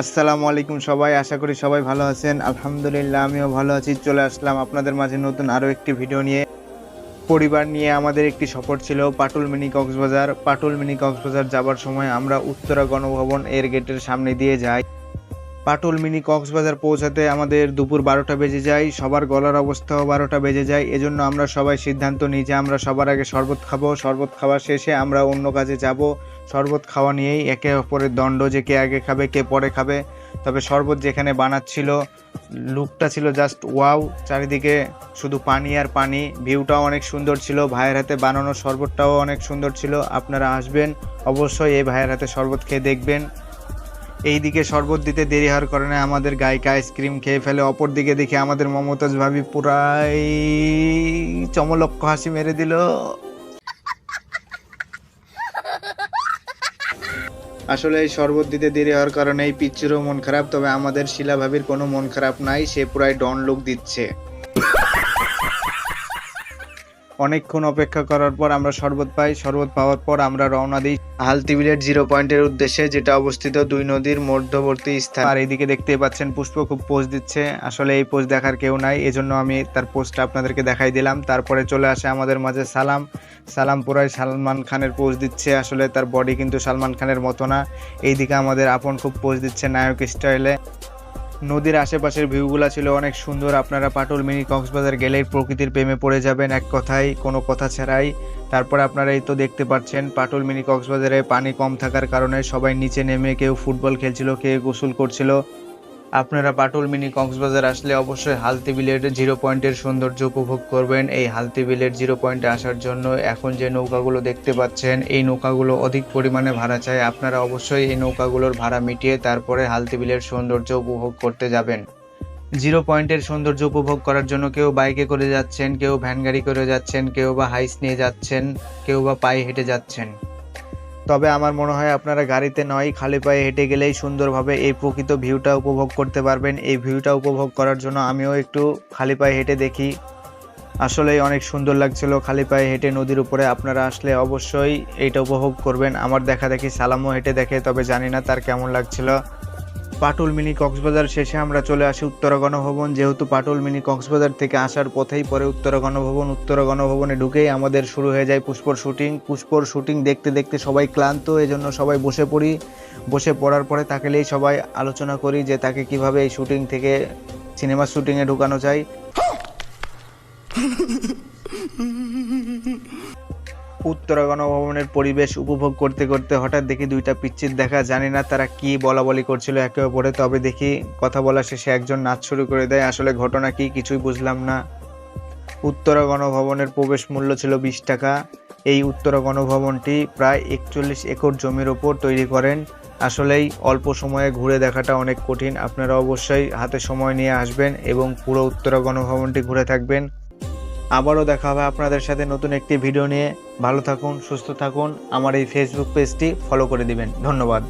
আসসালামু আলাইকুম সবাই, আশা করি সবাই ভালো আছেন। আলহামদুলিল্লাহ, আমিও ভালো আছি। চলে আসলাম আপনাদের মাঝে নতুন আরও একটি ভিডিও নিয়ে। পরিবার নিয়ে আমাদের একটি সফর ছিল পাটুল মিনি কক্সবাজার। পাটুল মিনি কক্সবাজার যাবার সময় আমরা উত্তরা গণভবন এর গেটের সামনে দিয়ে যাই। পাটুল মিনি কক্সবাজার পৌঁছাতে আমাদের দুপুর বারোটা বেজে যায়, সবার গলার অবস্থাও বারোটা বেজে যায়। এজন্য আমরা সবাই সিদ্ধান্ত নিই যে আমরা সবার আগে শরবত খাব। শরবত খাওয়া শেষে আমরা অন্য কাজে যাব। শরবত খাওয়া নিয়েই একে অপরের দণ্ড যে কে আগে খাবে, কে পরে খাবে। তবে শরবত যেখানে বানাচ্ছিল, লুকটা ছিল জাস্ট ওয়াও চারিদিকে শুধু পানি আর পানি। ভিউটাও অনেক সুন্দর ছিল, ভাইয়ের হাতে বানানো শরবতটাও অনেক সুন্দর ছিল। আপনারা আসবেন, অবশ্যই এই ভাইয়ের হাতে শরবত খেয়ে দেখবেন। এই দিকে শরবত দিতে দেরি হওয়ার কারণে আমাদের গায়িকা আইসক্রিম খেয়ে ফেলে অপর দিকে দেখে আমাদের মমতাজ ভাবি পুরাই চমলক্ষ হাসি মেরে দিল। আসলে এই শরবত দিতে দেরি হওয়ার কারণে এই পিচ্চুরও মন খারাপ, তবে আমাদের শিলা ভাবির কোনো মন খারাপ নাই, সে পুরাই ডন লুক দিচ্ছে। অনেকক্ষণ অপেক্ষা করার পর আমরা শরবত পাই, শরবত পাওয়ার পর আমরা রওনা দিই হালতি বিলেট জিরো পয়েন্টের উদ্দেশ্যে, যেটা অবস্থিত দুই নদীর মধ্যবর্তী স্থান। আর এইদিকে দেখতেই পাচ্ছেন, পুষ্প খুব পোজ দিচ্ছে। আসলে এই পোজ দেখার কেউ নাই, এজন্য আমি তার পোস্টটা আপনাদেরকে দেখাই দিলাম। তারপরে চলে আসে আমাদের মাঝে সালাম। সালাম পুরাই সালমান খানের পোজ দিচ্ছে। আসলে তার বডি কিন্তু সালমান খানের মতো না। এইদিকে আমাদের আপন খুব পোজ দিচ্ছে নায়ক স্টাইলে। নদীর আশেপাশের ভিউগুলা ছিল অনেক সুন্দর। আপনারা পাটুল, মিনি, কক্সবাজার গেলেই প্রকৃতির প্রেমে পড়ে যাবেন এক কথাই কোনো কথা ছাড়াই। তারপর আপনারা এই তো দেখতে পাচ্ছেন, পাটুল, মিনি, কক্সবাজারে পানি কম থাকার কারণে সবাই নিচে নেমে কেউ ফুটবল খেলছিল, কেউ গোসল করছিল। আপনারা পাটুল মিনি কক্সবাজার আসলে অবশ্যই হালতি বিলের জিরো পয়েন্টের সৌন্দর্য উপভোগ করবেন। এই হালতি বিলের জিরো পয়েন্টে আসার জন্য এখন যে নৌকাগুলো দেখতে পাচ্ছেন, এই নৌকাগুলো অধিক পরিমাণে ভাড়া চায় আপনারা অবশ্যই এই নৌকাগুলোর ভাড়া মিটিয়ে তারপরে হালতি বিলের সৌন্দর্য উপভোগ করতে যাবেন। জিরো পয়েন্টের সৌন্দর্য উপভোগ করার জন্য কেউ বাইকে করে যাচ্ছেন, কেউ ভ্যান গাড়ি করে যাচ্ছেন, কেউ বা হাইস নিয়ে যাচ্ছেন, কেউ বা পায়ে হেঁটে যাচ্ছেন। তবে আমার মনে হয় আপনারা গাড়িতে নয় খালি পায়ে হেঁটে গেলেই সুন্দরভাবে এই প্রকৃত ভিউটা উপভোগ করতে পারবেন। এই ভিউটা উপভোগ করার জন্য আমিও একটু খালি পায়ে হেঁটে দেখি। আসলেই অনেক সুন্দর লাগছিল খালি পায়ে হেঁটে নদীর উপরে আপনারা আসলে অবশ্যই এটা উপভোগ করবেন। আমার দেখা দেখি সালামও হেঁটে দেখে, তবে জানি না তার কেমন লাগছিল। পাটুল মিনি কক্সবাজার শেষে আমরা চলে আসি উত্তরা গণভবন। যেহেতু পাটুল মিনি কক্সবাজার থেকে আসার পথেই পরে উত্তরা গণভবন, উত্তরা গণভবনে ঢুকেই আমাদের শুরু হয়ে যায় পুষ্পর শুটিং। পুষ্পর শুটিং দেখতে দেখতে সবাই ক্লান্ত, এজন্য সবাই বসে পড়ি। বসে পড়ার পরে তাকেলেই সবাই আলোচনা করি যে তাকে কীভাবে এই শুটিং থেকে সিনেমা শুটিংয়ে ঢুকানো যায়। উত্তরা গণভবনের পরিবেশ উপভোগ করতে করতে হঠাৎ দেখি দুইটা পিচ্ছিত দেখা, জানি না তারা কি বলা বলি করছিল একে অপরে, তবে দেখি কথা বলা শেষে একজন নাচ শুরু করে দেয়, আসলে ঘটনা কি কিছুই বুঝলাম না। উত্তরা গণভবনের প্রবেশ মূল্য ছিল বিশ টাকা। এই উত্তরা গণভবনটি প্রায় একচল্লিশ একর জমির ওপর তৈরি করেন। আসলেই অল্প সময়ে ঘুরে দেখাটা অনেক কঠিন। আপনারা অবশ্যই হাতে সময় নিয়ে আসবেন এবং পুরো উত্তরা গণভবনটি ঘুরে থাকবেন। আবারও দেখা হবে আপনাদের সাথে নতুন একটি ভিডিও নিয়ে। ভালো থাকুন, সুস্থ থাকুন। আমার এই ফেসবুক পেজটি ফলো করে দিবেন। ধন্যবাদ।